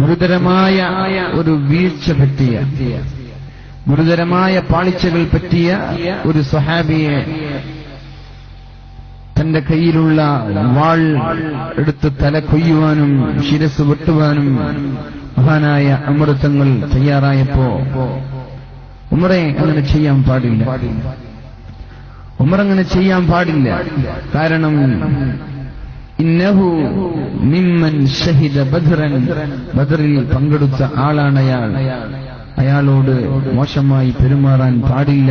ഗുരുതരമായ ഒരു വീഴ്ച പറ്റിയ ഗുരുതരമായ പാളിച്ചകൾ പറ്റിയ ഒരു സ്വഹാബിയെ തന്റെ കയ്യിലുള്ള വാൾ എടുത്ത് തല കൊയ്യുവാനും ശിരസ് വെട്ടുവാനും മഹാനായ അമൃതങ്ങൾ തയ്യാറായപ്പോ ഉമറെ അങ്ങനെ ചെയ്യാൻ പാടില്ല. ഉമർ അങ്ങനെ ചെയ്യാൻ പാടില്ല. കാരണം ഇന്നഹു മിമ്മൻ ഷഹിദ ബദ്രൻ. ബദറിൽ പങ്കെടുത്ത ആളാണ് അയാൾ. അയാളോട് മോശമായി പെരുമാറാൻ പാടില്ല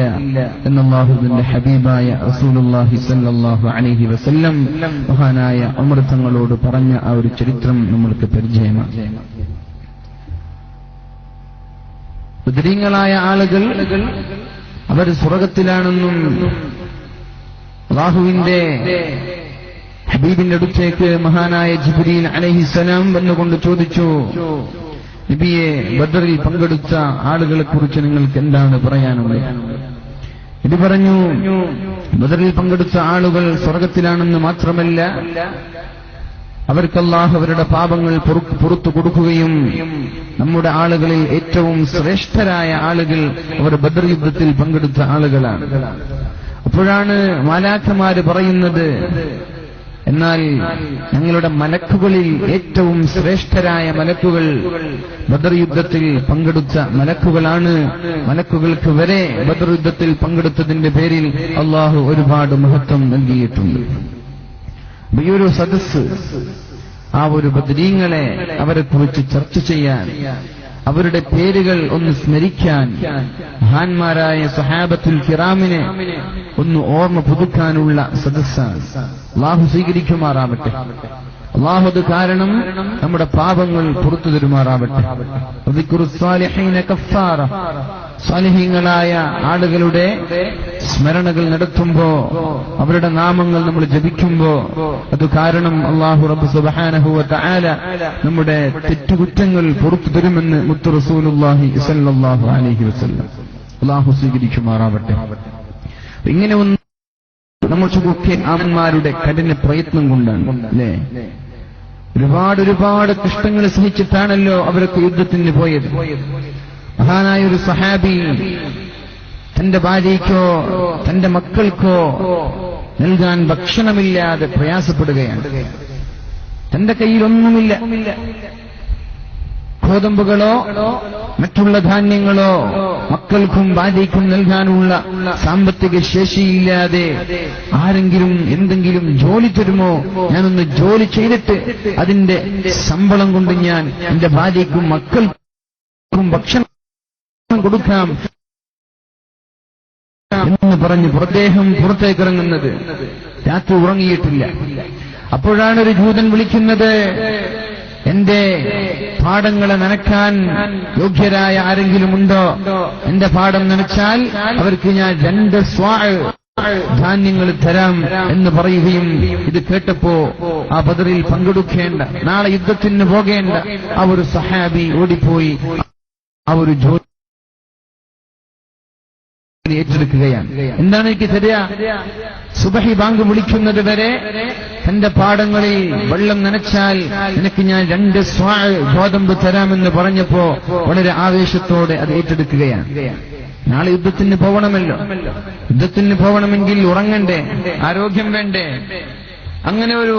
എന്നല്ലാഹുവിന്റെ ഹബീബായ റസൂലുള്ളാഹി സല്ലല്ലാഹു അലൈഹി വസല്ലം മഹാനായ അമൃതങ്ങളോട് പറഞ്ഞ ആ ഒരു ചരിത്രം നമ്മൾക്ക് പരിചയമാണ്. ബദരീങ്ങളായ ആളുകൾ അവർ സ്വർഗത്തിലാണെന്നും അള്ളാഹുവിന്റെ ഹബീബിന്റെ അടുത്തേക്ക് മഹാനായ ജിബ്രീൽ അലഹിസലാം വന്നുകൊണ്ട് ചോദിച്ചു നബിയെ ബദറിൽ പങ്കെടുത്ത ആളുകളെ കുറിച്ച് നിങ്ങൾക്ക് എന്താണ് പറയാനുള്ളത്? ഇത് പറഞ്ഞു ബദറിൽ പങ്കെടുത്ത ആളുകൾ സ്വർഗത്തിലാണെന്ന് മാത്രമല്ല അവർക്കല്ലാഹ് അവരുടെ പാപങ്ങൾ പൊറു- പുറത്തു കൊടുക്കുകയും നമ്മുടെ ആളുകളിൽ ഏറ്റവും ശ്രേഷ്ഠരായ ആളുകൾ അവർ ബദർ യുദ്ധത്തിൽ പങ്കെടുത്ത ആളുകളാണ്. അപ്പോഴാണ് മാലാഖമാര് പറയുന്നത് എന്നാൽ ഞങ്ങളുടെ മലക്കുകളിൽ ഏറ്റവും ശ്രേഷ്ഠരായ മലക്കുകൾ ബദർ യുദ്ധത്തിൽ പങ്കെടുത്ത മലക്കുകളാണ്. മലക്കുകൾക്ക് വരെ ബദർ യുദ്ധത്തിൽ പങ്കെടുത്തതിന്റെ പേരിൽ അള്ളാഹു ഒരുപാട് മഹത്വം നൽകിയിട്ടുണ്ട്. ഈയൊരു ഒരു സദസ് ആ ഒരു ബദരീങ്ങളെ അവരെ കുറിച്ച് ചർച്ച ചെയ്യാൻ അവരുടെ പേരുകൾ ഒന്ന് സ്മരിക്കാൻ. മഹാന്മാരായ സഹാബത്തുൽ കിറാമിനെ ഒന്ന് ഓർമ്മ പുതുക്കാനുള്ള സദസ്സാണ്. അള്ളാഹു സ്വീകരിക്കുമാറാവട്ടെ. അള്ളാഹു അത് കാരണം നമ്മുടെ പാപങ്ങൾ പുറത്തു തരുമാറാവട്ടെ. സ്വാലിഹീങ്ങളായ ആളുകളുടെ സ്മരണകൾ നടത്തുമ്പോ അവരുടെ നാമങ്ങൾ നമ്മൾ ജപിക്കുമ്പോ അത് കാരണം അള്ളാഹു റബ്ബ് സുബ്ഹാനഹു തആല നമ്മുടെ തെറ്റുകുറ്റങ്ങൾ പുറത്തു തരുമെന്ന് മുത്തു റസൂലുല്ലാഹി സ്വല്ലല്ലാഹു അലൈഹി വസല്ലം. അള്ളാഹു സ്വീകരിക്കുമാറാവട്ടെ. ഇങ്ങനെ ഒന്ന് നമ്മൾക്കൊക്കെ ആമന്മാരുടെ കഠിന പ്രയത്നം കൊണ്ടാണ് അല്ലേ? ഒരുപാട് ഒരുപാട് കഷ്ടങ്ങൾ സഹിച്ചിട്ടാണല്ലോ അവരൊക്കെ യുദ്ധത്തിന് പോയത്. മഹാനായ ഒരു സഹാബി തന്റെ ഭാര്യയ്ക്കോ തന്റെ മക്കൾക്കോ നൽകാൻ ഭക്ഷണമില്ലാതെ പ്രയാസപ്പെടുകയാണ്. തന്റെ കയ്യിലൊന്നുമില്ല. ഗോതമ്പുകളോ മറ്റുള്ള ധാന്യങ്ങളോ മക്കൾക്കും ഭാര്യയ്ക്കും നൽകാനുള്ള സാമ്പത്തിക ശേഷിയില്ലാതെ ആരെങ്കിലും എന്തെങ്കിലും ജോലി തരുമോ? ഞാനൊന്ന് ജോലി ചെയ്തിട്ട് അതിന്റെ ശമ്പളം കൊണ്ട് ഞാൻ എന്റെ ഭാര്യയ്ക്കും മക്കൾക്കും ഭക്ഷണം കൊടുക്കാം എന്ന് പറഞ്ഞ് പ്രദ്ദേഹം പുറത്തേക്ക് ഇറങ്ങുന്നത് രാത്രി ഉറങ്ങിയിട്ടില്ല. അപ്പോഴാണ് ഒരു ജൂതൻ വിളിക്കുന്നത് എന്റെ പാടങ്ങളെ നനക്കാൻ യോഗ്യരായ ആരെങ്കിലും ഉണ്ടോ എന്റെ പാടം നനച്ചാൽ അവർക്ക് ഞാൻ രണ്ട് സ്വാ ധാന്യങ്ങൾ തരാം എന്ന് പറയുകയും ഇത് കേട്ടപ്പോ ആ ബദറിൽ പങ്കെടുക്കേണ്ട നാളെ യുദ്ധത്തിന് പോകേണ്ട ആ ഒരു സഹാബി ഓടിപ്പോയി. ആ ഒരു ജോലി ഏറ്റെടുക്കുകയാണ്. എന്താണ് എനിക്ക് തരിക? സുബഹി ബാങ്ക് വിളിക്കുന്നത് വരെ തന്റെ പാടങ്ങളിൽ വെള്ളം നനച്ചാൽ നിനക്ക് ഞാൻ രണ്ട് സ്വാ ഗോതമ്പ് തരാമെന്ന് പറഞ്ഞപ്പോ വളരെ ആവേശത്തോടെ അത് ഏറ്റെടുക്കുകയാണ്. നാളെ യുദ്ധത്തിന് പോകണമല്ലോ യുദ്ധത്തിന് പോകണമെങ്കിൽ ഉറങ്ങണ്ടേ? ആരോഗ്യം വേണ്ടേ? അങ്ങനെ ഒരു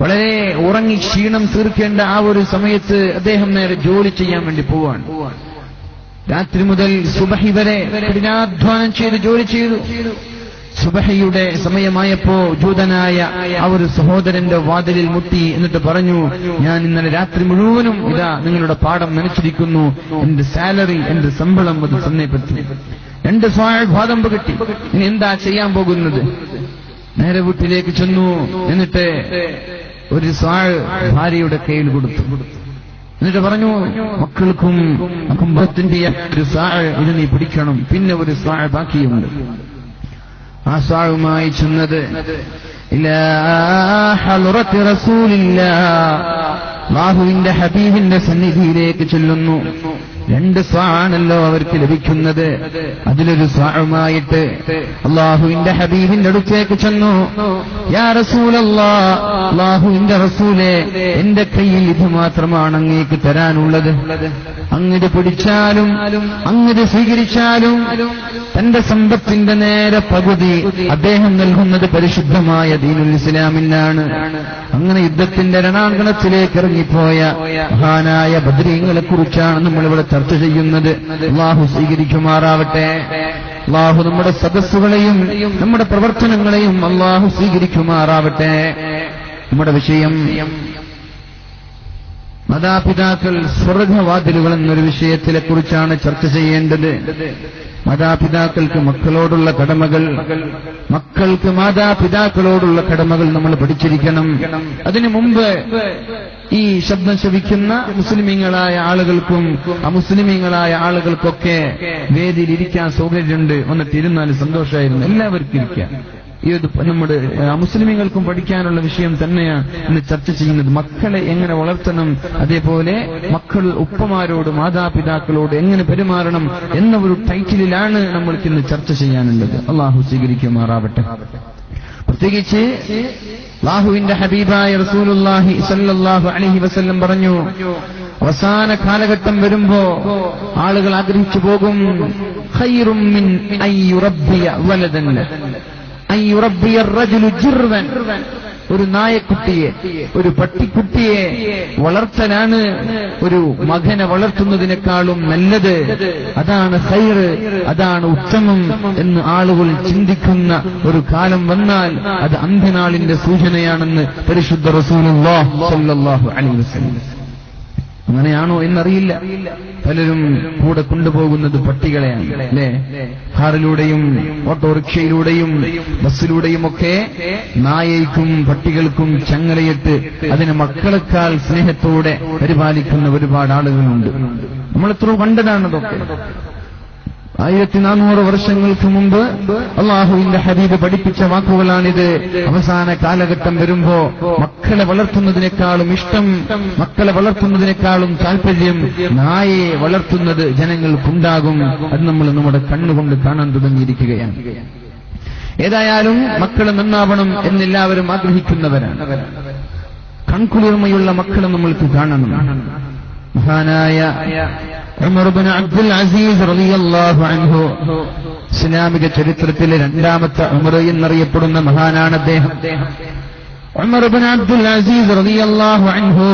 വളരെ ഉറങ്ങി ക്ഷീണം തീർക്കേണ്ട ആ ഒരു സമയത്ത് അദ്ദേഹം നേരെ ജോലി ചെയ്യാൻ വേണ്ടി പോവാണ്. രാത്രി മുതൽ സുബഹി വരെ കഠിനാധ്വാനം ചെയ്ത് ജോലി ചെയ്തു. സുബഹയുടെ സമയമായപ്പോ ജൂതനായ ആ ഒരു സഹോദരന്റെ വാതിലിൽ മുട്ടി എന്നിട്ട് പറഞ്ഞു ഞാൻ ഇന്നലെ രാത്രി മുഴുവനും ഇതാ നിങ്ങളുടെ പാഠം നനച്ചിരിക്കുന്നു. എന്റെ സാലറി എന്റെ ശമ്പളം അത് പറ്റി രണ്ട് സ്വാഭാതമ്പ് കിട്ടി. ഇനി എന്താ ചെയ്യാൻ പോകുന്നത്? നേരെ വീട്ടിലേക്ക് ചെന്നു. എന്നിട്ട് ഒരു സ്വാഴ് ഭാര്യയുടെ കയ്യിൽ കൊടുത്തു കൊടുത്തു. എന്നിട്ട് പറഞ്ഞു മക്കൾക്കും കുംഭത്തിന്റെ ഒരു സാഴ് ഇത് നീ പിടിക്കണം. പിന്നെ ഒരു സാഴ് ബാക്കിയുണ്ട്. ആ സാഴുമായി ചെന്നത്. അല്ലാഹുവിന്റെ ഹബീബിന്റെ സന്നിധിയിലേക്ക് ചെല്ലുന്നു. രണ്ട് സ്വാണല്ലോ അവർക്ക് ലഭിക്കുന്നത്. അതിലൊരു സ്വാമായിട്ട് അള്ളാഹുവിന്റെ ഹബീബിന്റെ അടുത്തേക്ക് ചെന്നു. യാ റസൂലല്ലാ അള്ളാഹുവിന്റെ റസൂലെ എന്റെ കയ്യിൽ ഇത് മാത്രമാണ് അങ്ങേക്ക് തരാനുള്ളത്. അങ്ങത് പിടിച്ചാലും അങ്ങനെ സ്വീകരിച്ചാലും തന്റെ സമ്പത്തിന്റെ നേരെ പകുതി അദ്ദേഹം നൽകുന്നത് പരിശുദ്ധമായ ദീനുൽ ഇസ്ലാമിനാണ്. അങ്ങനെ യുദ്ധത്തിന്റെ രണാങ്കണത്തിലേക്ക് ഇറങ്ങിപ്പോയ മഹാനായ ബദ്രീങ്ങളെ കുറിച്ചാണ് നമ്മളിവിടെ ചർച്ച ചെയ്യുന്നത്. അള്ളാഹു സ്വീകരിക്കുമാറാവട്ടെ. അള്ളാഹു നമ്മുടെ സദസ്സുകളെയും നമ്മുടെ പ്രവർത്തനങ്ങളെയും അള്ളാഹു സ്വീകരിക്കുമാറാവട്ടെ. നമ്മുടെ വിഷയം മാതാപിതാക്കൾ സ്വർഗവാതിലുകൾ എന്നൊരു വിഷയത്തിലെ കുറിച്ചാണ് ചർച്ച ചെയ്യേണ്ടത്. മാതാപിതാക്കൾക്ക് മക്കളോടുള്ള കടമകൾ മക്കൾക്ക് മാതാപിതാക്കളോടുള്ള കടമകൾ നമ്മൾ പഠിച്ചിരിക്കണം. അതിനു മുമ്പ് ഈ ശബ്ദം ശവിക്കുന്ന മുസ്ലിമീങ്ങളായ ആളുകൾക്കും അമുസ്ലിമീങ്ങളായ ആളുകൾക്കൊക്കെ വേദിയിൽ ഇരിക്കാൻ സൗകര്യമുണ്ട്. തിരുന്നാൽ സന്തോഷമായിരുന്നു. എല്ലാവർക്കും ഇരിക്കാം. ഈ ഒരു നമ്മുടെ മുസ്ലിമീങ്ങൾക്കും പഠിക്കാനുള്ള വിഷയം തന്നെയാണ് ഇന്ന് ചർച്ച ചെയ്യുന്നത്. മക്കളെ എങ്ങനെ വളർത്തണം അതേപോലെ മക്കൾ ഉപ്പമാരോട് മാതാപിതാക്കളോട് എങ്ങനെ പെരുമാറണം എന്ന ഒരു ടൈറ്റിലാണ് നമ്മൾക്ക് ഇന്ന് ചർച്ച ചെയ്യാനുള്ളത്. അള്ളാഹു സ്വീകരിക്കുമാറാവട്ടെ. പ്രത്യേകിച്ച് ലാഹുവിന്റെ ഹബീബായ റസൂലുല്ലാഹി സല്ലല്ലാഹു അലൈഹി വസല്ലം പറഞ്ഞു അവസാന കാലഘട്ടം വരുമ്പോ ആളുകൾ ആഗ്രഹിച്ചു പോകും ഒരു നായക്കുട്ടിയെ ഒരു പട്ടിക്കുട്ടിയെ വളർത്തലാണ്. ഒരു മകനെ വളർത്തുന്നതിനേക്കാളും നല്ലത്. അതാണ് ഹൈറ് അതാണ് ഉത്തമം എന്ന് ആളുകൾ ചിന്തിക്കുന്ന ഒരു കാലം വന്നാൽ അത് അന്ത്യനാളിന്റെ സൂചനയാണെന്ന് പരിശുദ്ധ റസൂലുള്ളാഹ് അലൈഹി വസല്ലം അങ്ങനെയാണോ എന്നറിയില്ല. പലരും കൂടെ കൊണ്ടുപോകുന്നത് പട്ടികളെയാണ് അല്ലേ? കാറിലൂടെയും ഓട്ടോറിക്ഷയിലൂടെയും ബസ്സിലൂടെയും ഒക്കെ നായയ്ക്കും പട്ടികൾക്കും ചങ്ങലയിട്ട് അതിന് മക്കളെക്കാൾ സ്നേഹത്തോടെ പരിപാലിക്കുന്ന ഒരുപാട് ആളുകളുണ്ട്. നമ്മൾ എത്ര കണ്ടതാണതൊക്കെ ആയിരത്തി നാനൂറ് വർഷങ്ങൾക്ക് മുമ്പ് അള്ളാഹുവിന്റെ ഹബീബ് പഠിപ്പിച്ച വാക്കുകളാണിത്. അവസാന കാലഘട്ടം വരുമ്പോ മക്കളെ വളർത്തുന്നതിനേക്കാളും ഇഷ്ടം മക്കളെ വളർത്തുന്നതിനേക്കാളും താല്പര്യം നായയെ വളർത്തുന്നത് ജനങ്ങൾക്കുണ്ടാകും. അത് നമ്മൾ നമ്മുടെ കണ്ണുകൊണ്ട് കാണാൻ തുടങ്ങിയിരിക്കുകയാണ്. ഏതായാലും മക്കൾ നന്നാവണം എന്നെല്ലാവരും ആഗ്രഹിക്കുന്നവരാണ്. കൺകുളിർമയുള്ള മക്കളെ നമ്മൾക്ക് കാണണം. മഹാനായ ഉമർ ബിൻ അബ്ദുൽ അസീസ് റളിയല്ലാഹു അൻഹു. ഇസ്ലാമിക ചരിത്രത്തിലെ രണ്ടാമത്തെ ഉമർ എന്നറിയപ്പെടുന്ന മഹാനാണ് അദ്ദേഹം. ഉമർ ബിൻ അബ്ദുൽ അസീസ് റളിയല്ലാഹു അൻഹു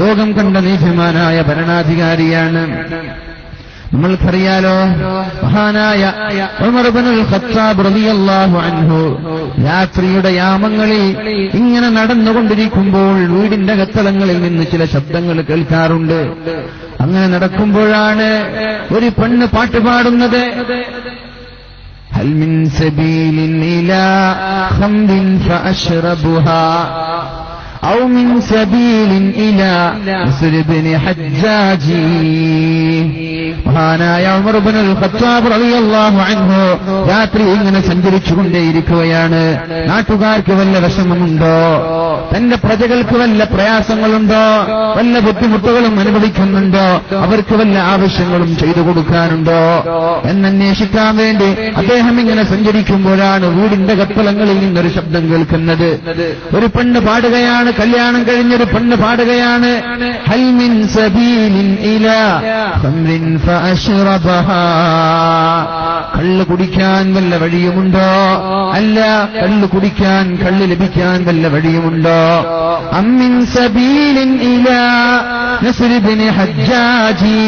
ലോകം കണ്ട നീതിമാനായ ഭരണാധികാരിയാണ്. നമ്മൾക്കറിയാലോ മഹാനായ ഉമർ ഇബ്നുൽ ഖത്താബ് റളിയല്ലാഹു അൻഹു രാത്രിയുടെ യാമങ്ങളിൽ ഇങ്ങനെ നടന്നുകൊണ്ടിരിക്കുമ്പോൾ വീടിന്റെ കത്തളങ്ങളിൽ നിന്ന് ചില ശബ്ദങ്ങൾ കേൾക്കാറുണ്ട്. അങ്ങനെ നടക്കുമ്പോഴാണ് ഒരു പെണ്ണ് പാട്ട് പാടുന്നത്. هل മഹാനായ ഖത്താബ് റളിയല്ലാഹു അൻഹു രാത്രി ഇങ്ങനെ സഞ്ചരിച്ചുകൊണ്ടേയിരിക്കുകയാണ്. നാട്ടുകാർക്ക് വല്ല വിഷമമുണ്ടോ? തന്റെ പ്രജകൾക്ക് വല്ല പ്രയാസങ്ങളുണ്ടോ? വല്ല ബുദ്ധിമുട്ടുകളും അനുഭവിക്കുന്നുണ്ടോ? അവർക്ക് വല്ല ആവശ്യങ്ങളും ചെയ്തു കൊടുക്കാനുണ്ടോ? എന്നന്വേഷിക്കാൻ വേണ്ടി അദ്ദേഹം ഇങ്ങനെ സഞ്ചരിക്കുമ്പോഴാണ് വീടിന്റെ കത്തലങ്ങളിൽ നിന്നൊരു ശബ്ദം കേൾക്കുന്നത്. ഒരു പെണ്ണ് പാടുകയാണ് കല്യാണം കഴിഞ്ഞൊരു പെണ്ണ് പാടുകയാണ്. ഹൽമിൻ സബീലിൻ ഇല കള്ള് കുടിക്കാൻ വല്ല വഴിയുമുണ്ടോ? അല്ല കള്ള് കുടിക്കാൻ കള്ള് ലഭിക്കാൻ വല്ല വഴിയുമുണ്ടോ? അമ്മിൻ സബീലിൻ ഇല നസ്രിബിന് ഹജ്ജാജി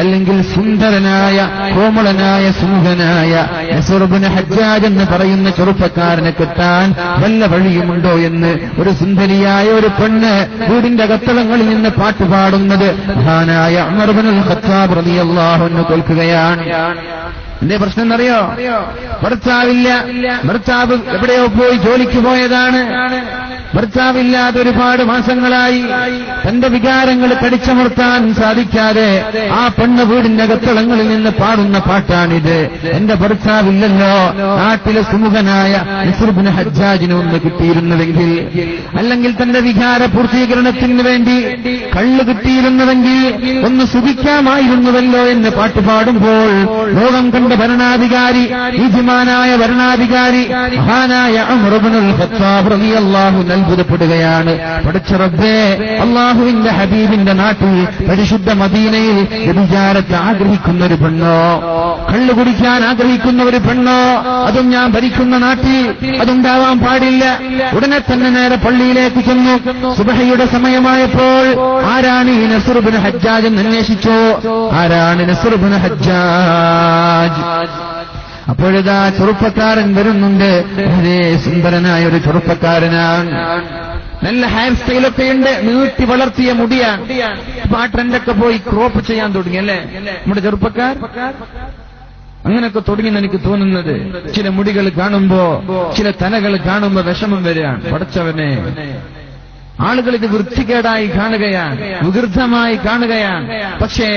അല്ലെങ്കിൽ സുന്ദരനായ കോമളനായ സുന്ദരനായ നസുറുബിന് ഹജ്ജാജ് എന്ന് പറയുന്ന ചെറുപ്പക്കാരനെ കിട്ടാൻ വല്ല വഴിയുമുണ്ടോ എന്ന് ഒരു സുന്ദരിയായ ഒരു പെണ്ണ് വീടിന്റെ കത്തളങ്ങളിൽ നിന്ന് പാട്ടുപാടുന്നത് മഹാനായ അമർബനുൽ ഖത്താബ് റളിയല്ലാഹു അൻഹു കേൾക്കുകയാണ് എന്തേ പ്രശ്നം എന്നറിയോ? ഭർത്താവില്ല. ഭർത്താവ് എവിടെയോ പോയി ജോലിക്ക് പോയതാണ്. ഭർത്താവില്ലാതെ ഒരുപാട് മാസങ്ങളായി തന്റെ വികാരങ്ങൾ കടിച്ചമർത്താൻ സാധിക്കാതെ ആ പെണ്ണ് വീടിന്റെ അകത്തളങ്ങളിൽ നിന്ന് പാടുന്ന പാട്ടാണിത്. എന്റെ ഭർത്താവില്ലല്ലോ. നാട്ടിലെ സുമുഖനായ നസുർബിന് ഹജ്ജാജിന് ഒന്ന് കിട്ടിയിരുന്നുവെങ്കിൽ അല്ലെങ്കിൽ തന്റെ വികാര പൂർത്തീകരണത്തിന് വേണ്ടി കള്ള് കിട്ടിയിരുന്നുവെങ്കിൽ ഒന്ന് സുഖിക്കാമായിരുന്നുവല്ലോ എന്ന് പാട്ട് പാടുമ്പോൾ ലോകം കണ്ട ഭരണാധികാരി നീതിമാനായ ഭരണാധികാരി മഹാനായ അമറുബനുൽ ഖത്താബ് റളിയല്ലാഹു അത്ഭുതപ്പെടുകയാണ്. പഠിച്ച റബ്ബേ അള്ളാഹുവിന്റെ ഹബീബിന്റെ നാട്ടിൽ പരിശുദ്ധ മദീനയിൽ വ്യഭിചാരത്തെ ആഗ്രഹിക്കുന്ന ഒരു പെണ്ണോ? കള്ളു കുടിക്കാൻ ആഗ്രഹിക്കുന്ന ഒരു പെണ്ണോ? അതും ഞാൻ ഭരിക്കുന്ന നാട്ടിൽ അതുണ്ടാവാൻ പാടില്ല. ഉടനെ തന്നെ നേരെ പള്ളിയിലേക്ക് ചെന്നു. സുബഹയുടെ സമയമായപ്പോൾ ആരാണ് ഈ നസുറുബിന് ഹജ്ജാജ് എന്ന് അന്വേഷിച്ചോ? ആരാണ് നസുറുബിന് ഹജ്ജാജ്? അപ്പോഴിതാ ചെറുപ്പക്കാരൻ വരുന്നുണ്ട്. വളരെ സുന്ദരനായ ഒരു ചെറുപ്പക്കാരനാണ്. നല്ല ഹെയർ സ്റ്റൈലൊക്കെ ഉണ്ട്. നീട്ടി വളർത്തിയ മുടിയാണ്. ഇപ്പൊ ആ ട്രെൻഡൊക്കെ പോയി ക്രോപ്പ് ചെയ്യാൻ തുടങ്ങി അല്ലേ? നമ്മുടെ ചെറുപ്പക്കാർ? അങ്ങനെയൊക്കെ തുടങ്ങി എനിക്ക് തോന്നുന്നത്. ചില മുടികൾ കാണുമ്പോ ചില തലകൾ കാണുമ്പോ വിഷമം വരികയാണ്. പടച്ചവനെ ആളുകൾ ഇത് വൃത്തികേടായി കാണുകയാണ് വികൃതമായി കാണുകയാണ് പക്ഷേ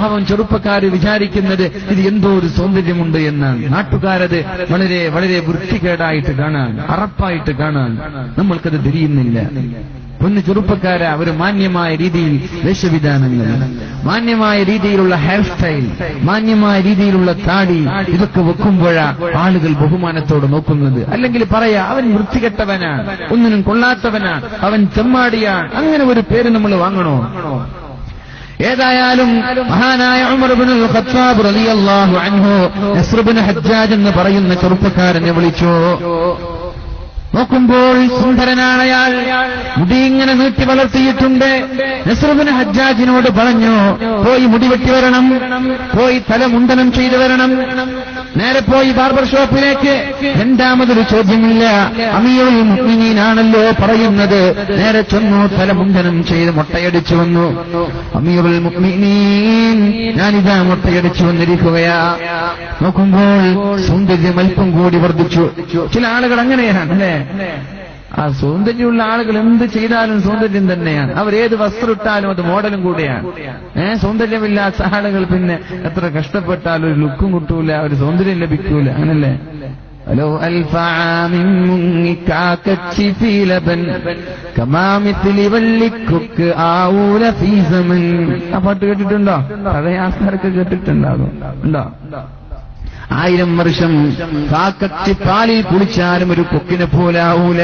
പാവം ചെറുപ്പക്കാർ വിചാരിക്കുന്നത് ഇത് എന്തോ ഒരു സൗന്ദര്യമുണ്ട് എന്നാണ് നാട്ടുകാരത് വളരെ വളരെ വൃത്തികേടായിട്ട് കാണാൻ അറപ്പായിട്ട് കാണാൻ നമ്മൾക്കത് തിരിയുന്നില്ല. പൊന്ന് ചെറുപ്പക്കാര ഒരു മാന്യമായ രീതിയിൽ വേഷവിധാനങ്ങൾ മാന്യമായ രീതിയിലുള്ള ഹെയർ സ്റ്റൈൽ മാന്യമായ രീതിയിലുള്ള താടി ഇതൊക്കെ വെക്കുമ്പോഴാ ആളുകൾ ബഹുമാനത്തോട് നോക്കുന്നത്. അല്ലെങ്കിൽ പറയാ അവൻ വൃത്തികെട്ടവനാണ് ഒന്നിനും കൊള്ളാത്തവനാണ് അവൻ ചെമ്മാടിയാണ് അങ്ങനെ ഒരു പേര് നമ്മൾ വാങ്ങണോ? ഏതായാലും മഹാനായ ഉമർ ഇബ്നുൽ ഖത്താബ് റളിയല്ലാഹു അൻഹു നസ്റുബ്നു ഹജ്ജാജ് എന്ന് പറയുന്ന ചെറുപ്പക്കാരനെ വിളിച്ചു? നോക്കുമ്പോൾ സുന്ദരനാണ് അയാൾ. മുടി ഇങ്ങനെ നീട്ടി വളർത്തിയിട്ടുണ്ട്. നസ്രുബിന് ഹജ്ജാജിനോട് പറഞ്ഞു പോയി മുടി വെട്ടി വരണം. പോയി തല മുണ്ടനം ചെയ്തു വരണം. നേരെ പോയി ബാർബർ ഷോപ്പിലേക്ക്. രണ്ടാമതൊരു ചോദ്യമില്ല. അമീറുൽ മുഅ്മിനീനാണല്ലോ പറയുന്നത്. നേരെ ചെന്നു തല മുണ്ടനം ചെയ്ത് മുട്ടയടിച്ചു വന്നു. അമീറുൽ മുഅ്മിനീൻ ഞാനിതാ മുട്ടയടിച്ചു വന്നിരിക്കുകയാ. നോക്കുമ്പോൾ സൗന്ദര്യം അല്പം കൂടി വർദ്ധിച്ചു. ചില ആളുകൾ അങ്ങനെയാണ് അല്ലേ? ആ സൗന്ദര്യമുള്ള ആളുകൾ എന്ത് ചെയ്താലും സൗന്ദര്യം തന്നെയാണ് അവർ ഏത് വസ്ത്രം ഇട്ടാലും അത് മോഡലും കൂടെയാണ് ഏഹ് സൗന്ദര്യമില്ലാത്ത ആളുകൾ പിന്നെ എത്ര കഷ്ടപ്പെട്ടാലും ഒരു ലുക്കും കിട്ടൂല ഒരു സൗന്ദര്യം ലഭിക്കൂല അങ്ങനല്ലേ لو ألف عام منك في لبن كما مثل ولكك آول في زمن ആ പാട്ട് കേട്ടിട്ടുണ്ടോ പഴയ ആൾക്കാരൊക്കെ കേട്ടിട്ടുണ്ടാകും ഉണ്ടോ ആയിരം വർഷം കാക്കത്തി പാലിൽ കുളിച്ചാലും ഒരു കൊക്കിനെ പോലാവൂല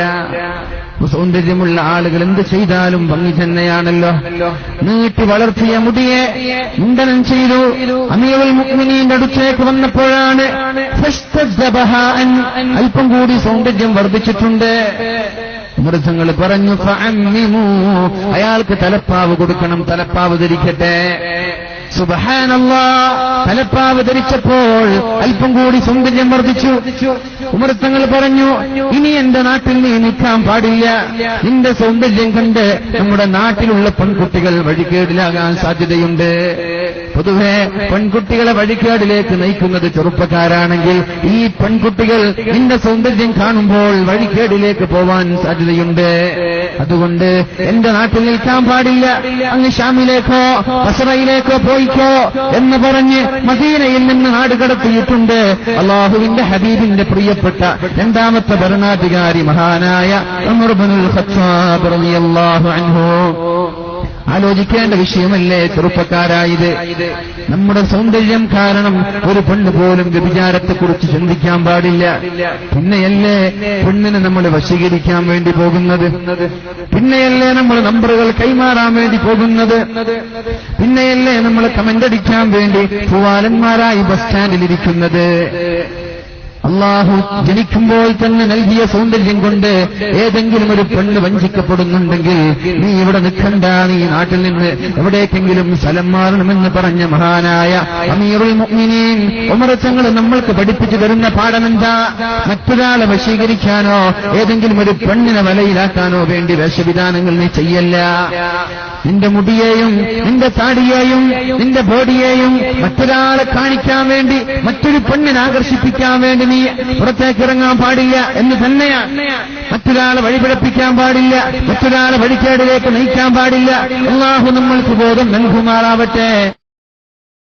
സൗന്ദര്യമുള്ള ആളുകൾ എന്ത് ചെയ്താലും ഭംഗി തന്നെയാണല്ലോ. നീട്ടി വളർത്തിയ മുടിയെ മുണ്ടനം ചെയ്തു. അമീവൽ മുക്മിനീന്റെ അടുത്തേക്ക് വന്നപ്പോഴാണ് അല്പം കൂടി സൗന്ദര്യം വർദ്ധിച്ചിട്ടുണ്ട്. മൃഗങ്ങൾ പറഞ്ഞു. അയാൾക്ക് തലപ്പാവ് കൊടുക്കണം തലപ്പാവ് ധരിക്കട്ടെ. സുബഹാനല്ലാ. തലപ്പാവ് ധരിച്ചപ്പോൾ അല്പം കൂടി സൗന്ദര്യം വർദ്ധിച്ചു. ഉമർത്തങ്ങൾ പറഞ്ഞു ഇനി എന്റെ നാട്ടിൽ നീ നിൽക്കാൻ പാടില്ല. നിന്റെ സൗന്ദര്യം കണ്ട് നമ്മുടെ നാട്ടിലുള്ള പെൺകുട്ടികൾ വഴികേടിലാകാൻ സാധ്യതയുണ്ട്. പൊതുവെ പെൺകുട്ടികളെ വഴിക്കേടിലേക്ക് നയിക്കുന്നത് ചെറുപ്പക്കാരാണെങ്കിൽ ഈ പെൺകുട്ടികൾ നിന്റെ സൗന്ദര്യം കാണുമ്പോൾ വഴിക്കേടിലേക്ക് പോവാൻ സാധ്യതയുണ്ട്. അതുകൊണ്ട് എന്റെ നാട്ടിൽ നിൽക്കാൻ പാടില്ല. അങ്ങ് ഷാമിലേക്കോ ബസറയിലേക്കോ പോയിക്കോ എന്ന് പറഞ്ഞ് മദീനയിൽ നിന്ന് നാട് കടത്തിയിട്ടുണ്ട്. അള്ളാഹുവിന്റെ ഹബീബിന്റെ പ്രിയപ്പെട്ട രണ്ടാമത്തെ ഭരണാധികാരി മഹാനായ അൻഹു. ആലോചിക്കേണ്ട വിഷയമല്ലേ ചെറുപ്പക്കാരായത്? നമ്മുടെ സൗന്ദര്യം കാരണം ഒരു പെണ്ണ് പോലും വ്യഭിചാരത്തെക്കുറിച്ച് ചിന്തിക്കാൻ പാടില്ല. പിന്നെയല്ലേ പെണ്ണിനെ നമ്മൾ വശീകരിക്കാൻ വേണ്ടി പോകുന്നത്? പിന്നെയല്ലേ നമ്മൾ നമ്പറുകൾ കൈമാറാൻ വേണ്ടി പോകുന്നത്? പിന്നെയല്ലേ നമ്മൾ കമന്റ് അടിക്കാൻ വേണ്ടി പൂവാലന്മാരായി ബസ് സ്റ്റാൻഡിൽ ഇരിക്കുന്നത്? അള്ളാഹു ജനിക്കുമ്പോൾ തന്നെ നൽകിയ സൗന്ദര്യം കൊണ്ട് ഏതെങ്കിലും ഒരു പെണ്ണ് വഞ്ചിക്കപ്പെടുന്നുണ്ടെങ്കിൽ നീ ഇവിടെ നിൽക്കണ്ട നീ നാട്ടിൽ നിന്ന് എവിടേക്കെങ്കിലും സ്ഥലം മാറണമെന്ന് പറഞ്ഞ മഹാനായ അമീറുൽ മുഅ്മിനീൻ ഉമറച്ചങ്ങൾ നമ്മൾക്ക് പഠിപ്പിച്ചു തരുന്ന പാഠമെന്താ? മറ്റൊരാളെ വശീകരിക്കാനോ ഏതെങ്കിലും ഒരു പെണ്ണിനെ വലയിലാക്കാനോ വേണ്ടി വേഷവിധാനങ്ങൾ നീ ചെയ്യല്ല. നിന്റെ മുടിയെയും നിന്റെ താടിയെയും നിന്റെ ബോഡിയെയും മറ്റൊരാളെ കാണിക്കാൻ വേണ്ടി മറ്റൊരു പെണ്ണിനെ ആകർഷിപ്പിക്കാൻ വേണ്ടി പുറത്തേക്ക് ഇറങ്ങാൻ പാടില്ല എന്ന് തന്നെയാണ് മറ്റൊരാളെ വഴിപിഴപ്പിക്കാൻ പാടില്ല. മറ്റൊരാളെ വഴിക്കേടിലേക്ക് നയിക്കാൻ പാടില്ല. അള്ളാഹു നമ്മൾക്ക് ബോധം നൽകുമാറാവട്ടെ.